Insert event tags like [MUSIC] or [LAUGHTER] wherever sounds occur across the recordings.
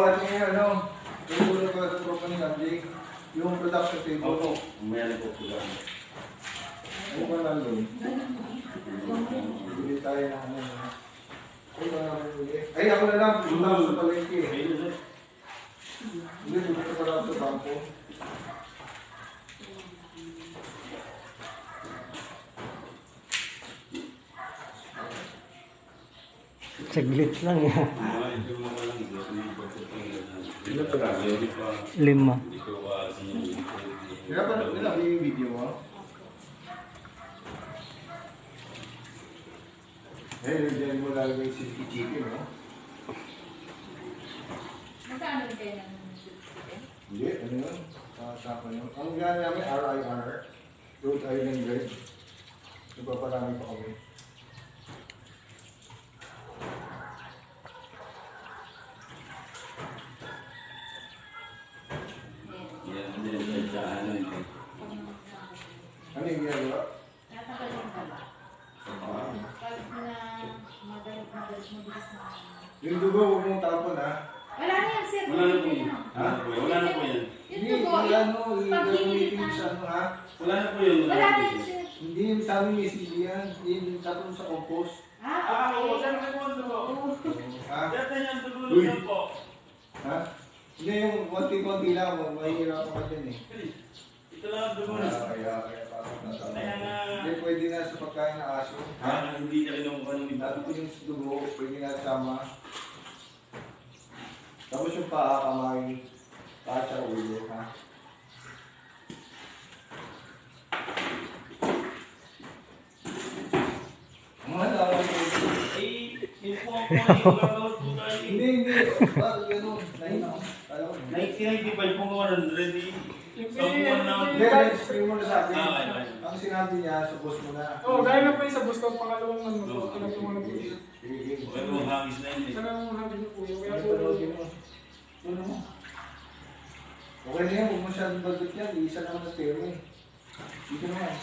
ha? Ay, buhatin niya, ano? Yung ulo ko sa tropa ni Namjay. Yung production table. Opo, umaya na po po lang. Ano ba nandun? Bili tayo ng ano. Ay, wala naman bili. Ay, ako na lang. Punta ako sa palengke. Ayun na. Hindi, punta pa lang ako sa bangko. Saglit lang yan. Mga ito mo lang ito. Hindi pa po Ilan pa lang? Hindi pa. Lima. Kaya pa nila yung video mo. Eh, nandiyan mo lalagay yung silky chicken, no? Magkano rin kayo ng? Hindi, ano yun? Sasapa yun. Ang gano'n namin, RIR. Rhode Island Red. Nagpaparami pa kami. Yan, hindi na sa ano ito. Ano yung ginagawa? Natanggalin ka ba? Ah. Pag na magalit, magalit, mabilis na. Yung dugo, huwag mong tapon, ha? Wala na yan, sir. Wala na po yan. na. Wala na po yan. Wala na po. Yung Hindi, dugo, yung ano, yung gagamitin hinilitan. sa ano, ha? Wala na po yan. Wala na po yan, sir. Hindi yung sa amin may CD yan. Yung tapon sa compost. Ah, okay. Ha? Dati yan, tuloy Uy. na po. Ha? Hindi yung konti-konti lang, mahihirapan ka dyan eh. Ito lang ang Kaya, na. kaya, kaya, parang. Kaya nga, Hindi pwede na sa pagkain ng aso. Ha? ah, hindi rin ang kanong iba. Dati yung dugo, pwede na sama. Tapos yung paa, kamay, paa sa ulo, ha? Mga lawan ko. Eh, yun po ang [LAUGHS] po yung gagawin po tayo. Hindi, hindi. Bakit 1995 po nga ready. Sa buwan na Hindi, registry mo na sa akin. Ah. Ang sinabi niya, sa boss mo na. Oo, oh, gaya na po yung sa bus ko, pangalawang ano po, pinagtumanan po yun. Okay po, hangis na yun. Sana nang habi niyo po yun, kaya Ano po, mo? Ano mo? Okay na yan, huwag masyadong bagot yan. Isa naman na tero eh. Dito naman.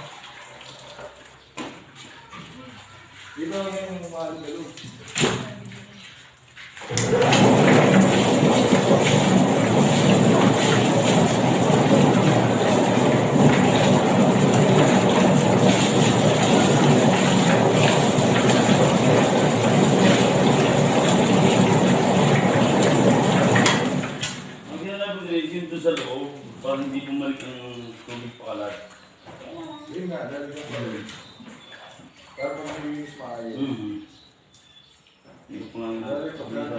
Dito naman yung umaling na loob. Rin dito sa loob, para hindi bumalik ang tubig pakalat. Yun nga, dali ka pa rin. Para nilinis maayos. Mhm. Hindi ko pa nga nga-